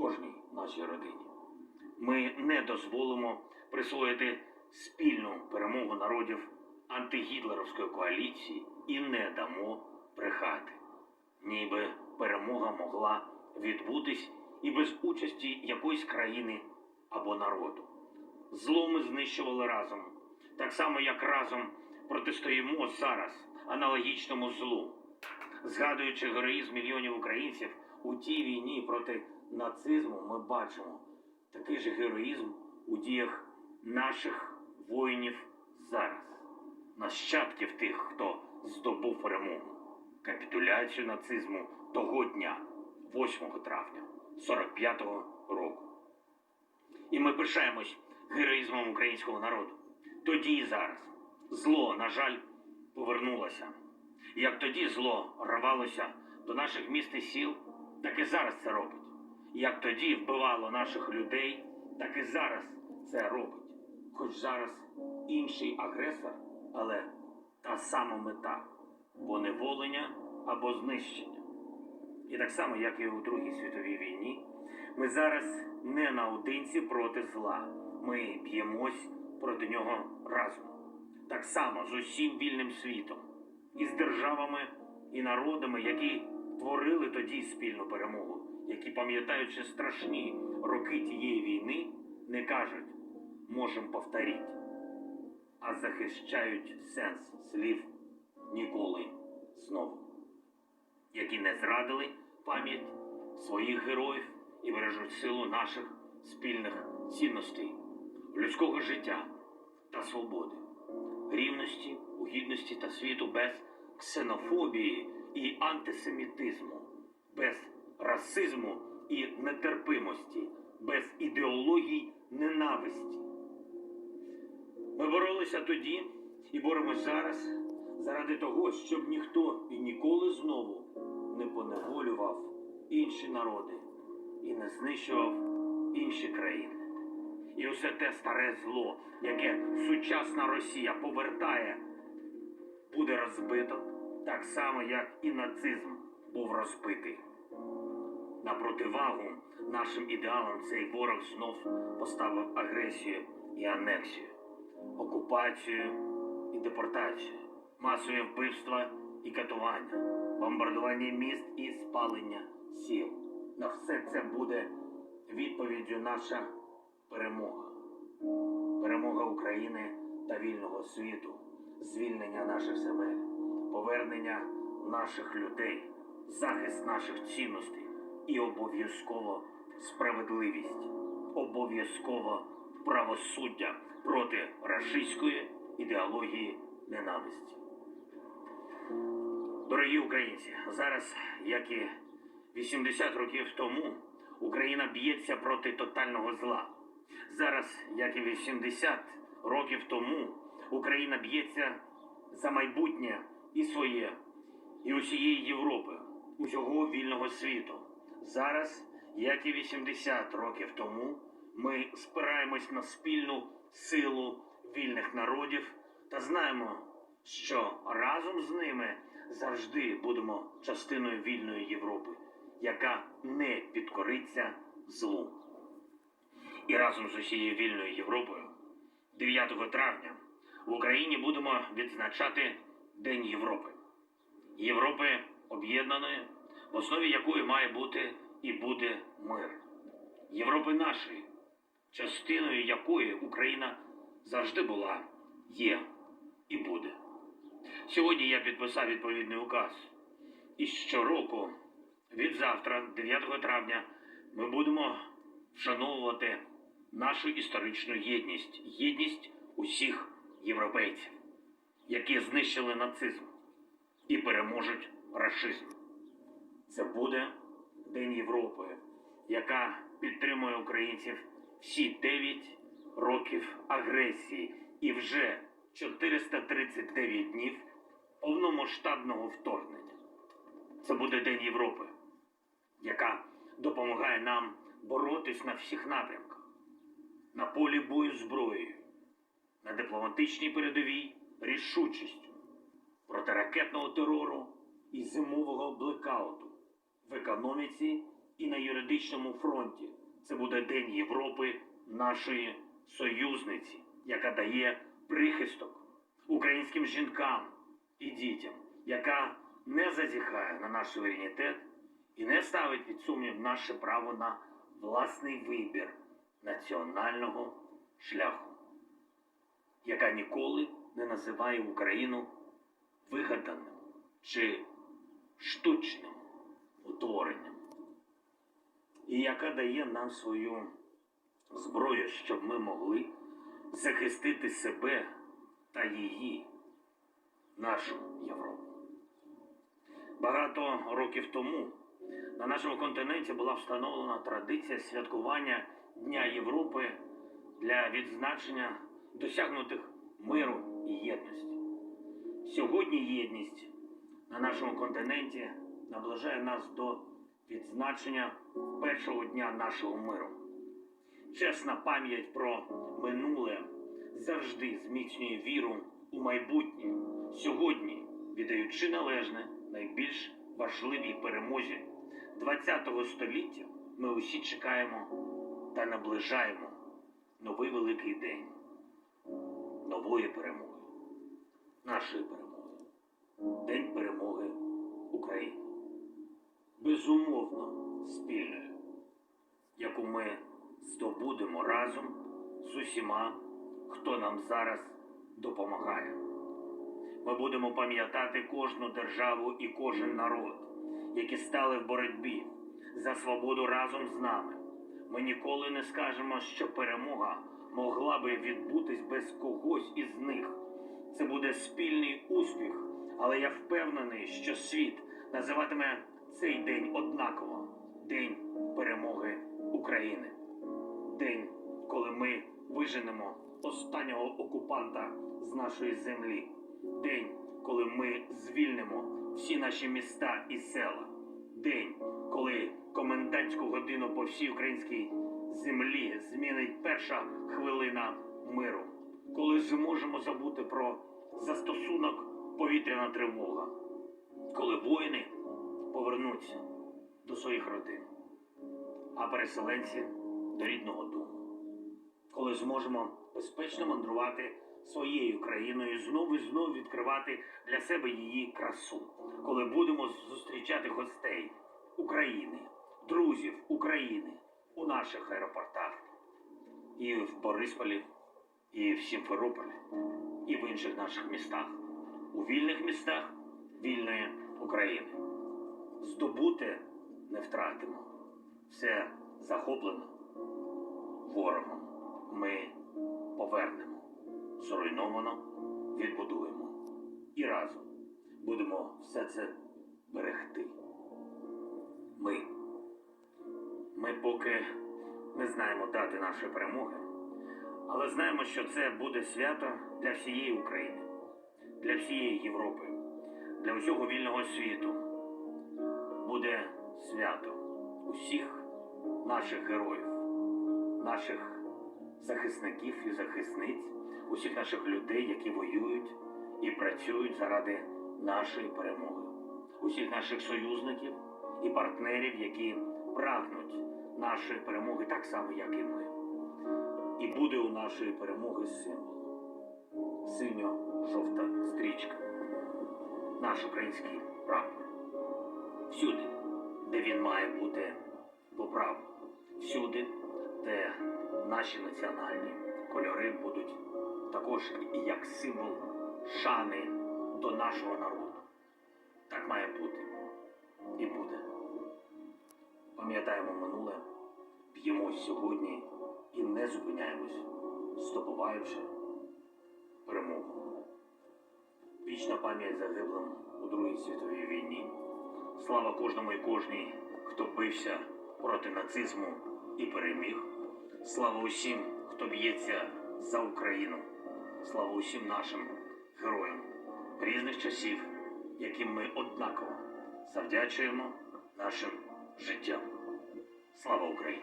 кожній нашій родині. Ми не дозволимо присвоїти спільну перемогу народів антигітлерівської коаліції і не дамо брехати. Ніби перемога могла відбутись і без участі якоїсь країни або народу. Зло ми знищували разом, так само як разом протистоїмо зараз аналогічному злу. Згадуючи героїзм мільйонів українців у тій війні проти нацизму, ми бачимо такий же героїзм у діях наших воїнів зараз, нащадків тих, хто здобув перемогу, капітуляцію нацизму того дня, 8 травня 45-го року. І ми пишаємось героїзмом українського народу. Тоді і зараз зло, на жаль, повернулося. Як тоді зло рвалося до наших міст і сіл, так і зараз це робить. Як тоді вбивало наших людей, так і зараз це робить. Хоч зараз інший агресор, але та сама мета поневолення або знищення. І так само, як і у Другій світовій війні, ми зараз не наодинці проти зла. Ми б'ємось проти нього разом. Так само з усім вільним світом, і з державами і народами, які творили тоді спільну перемогу, які, пам'ятаючи страшні роки тієї війни, не кажуть можемо повторити, а захищають сенс слів ніколи знову які не зрадили пам'ять своїх героїв і бережуть силу наших спільних цінностей, людського життя та свободи, рівності, угідності та світу без ксенофобії і антисемітизму, без расизму і нетерпимості, без ідеологій ненависті. Ми боролися тоді і боремось зараз заради того, щоб ніхто і ніколи знову не поневолював інші народи і не знищував інші країни. І усе те старе зло, яке сучасна Росія повертає, буде розбито так само, як і нацизм був розбитий. Противагу нашим ідеалам цей ворог знов поставив агресію і анексію, окупацію і депортацію, масові вбивства і катування, бомбардування міст і спалення сіл. На все це буде відповіддю наша перемога. Перемога України та вільного світу, звільнення наших земель, повернення наших людей, захист наших цінностей і обов'язково справедливість, обов'язково правосуддя проти рашистської ідеології ненависті. Дорогі українці, зараз, як і 80 років тому, Україна б'ється проти тотального зла. Зараз, як і 80 років тому, Україна б'ється за майбутнє і своє, і усієї Європи, усього вільного світу. Зараз, як і 80 років тому, ми спираємось на спільну силу вільних народів та знаємо, що разом з ними завжди будемо частиною вільної Європи, яка не підкориться злу. І разом з усією вільною Європою 9 травня в Україні будемо відзначати День Європи. Європи об'єднаної, в основі якої має бути і буде мир. Європи нашої, частиною якої Україна завжди була, є і буде. Сьогодні я підписав відповідний указ. І щороку, від завтра, 9 травня, ми будемо вшановувати нашу історичну єдність, єдність усіх європейців, які знищили нацизм і переможуть рашизм. Це буде День Європи, яка підтримує українців всі 9 років агресії. І вже 439 днів повномасштабного вторгнення. Це буде День Європи, яка допомагає нам боротись на всіх напрямках, на полі бою зброєю, на дипломатичній передовій рішучістю, проти ракетного терору і зимового блекауту, в економіці і на юридичному фронті. Це буде День Європи, нашої союзниці, яка дає прихисток українським жінкам і дітям, яка не зазіхає на наш суверенітет і не ставить під сумнів наше право на власний вибір національного шляху, яка ніколи не називає Україну вигаданим чи штучним утворенням, і яка дає нам свою зброю, щоб ми могли захистити себе та її, нашу Європу. Багато років тому на нашому континенті була встановлена традиція святкування Дня Європи для відзначення досягнутих миру і єдності. Сьогодні єдність на нашому континенті наближає нас до відзначення першого дня нашого миру. Чесна пам'ять про минуле завжди зміцнює віру у майбутнє. Сьогодні, віддаючи належне найбільш важливій перемозі ХХ століття, ми усі чекаємо та наближаємо новий великий день нової перемоги, нашої перемоги, День перемоги України. Безумовно, спільною, яку ми здобудемо разом з усіма, хто нам зараз допомагає. Ми будемо пам'ятати кожну державу і кожен народ, які стали в боротьбі за свободу разом з нами. Ми ніколи не скажемо, що перемога могла би відбутись без когось із них. Це буде спільний успіх, але я впевнений, що світ називатиме цей день однаково День перемоги України. День, коли ми виженемо останнього окупанта з нашої землі. День, коли ми звільнимо всі наші міста і села. День, коли комендантську годину по всій українській землі змінить перша хвилина миру. Коли зможемо забути про застосунок повітряна тривога. Коли воїни повернуться до своїх родин, а переселенці до рідного дому. Коли зможемо безпечно мандрувати своєю країною, знову і знову відкривати для себе її красу, коли будемо зустрічати гостей України, друзів України у наших аеропортах, і в Борисполі, і в Сімферополі, і в інших наших містах, у вільних містах вільної України. Здобути не втратимо. Все захоплено ворогом ми повернемо. Зруйновано відбудуємо. І разом будемо все це берегти. Ми. Ми поки не знаємо дати нашої перемоги, але знаємо, що це буде свято для всієї України, для всієї Європи, для усього вільного світу. Буде свято усіх наших героїв, наших захисників і захисниць, усіх наших людей, які воюють і працюють заради нашої перемоги, усіх наших союзників і партнерів, які прагнуть нашої перемоги так само, як і ми. І буде у нашої перемоги символ. Синьо-жовта стрічка. Наш український прапор. Всюди, де він має бути по праву. Всюди, де наші національні кольори будуть також як символ шани до нашого народу. Так має бути і буде. Пам'ятаємо минуле, п'ємо сьогодні і не зупиняємось, здобуваючи перемогу. Вічна пам'ять загиблим у Другій світовій війні. Слава кожному і кожній, хто бився проти нацизму і переміг. Слава усім, хто б'ється за Україну. Слава усім нашим героям різних часів, яким ми однаково завдячуємо нашим життям. Слава Україні!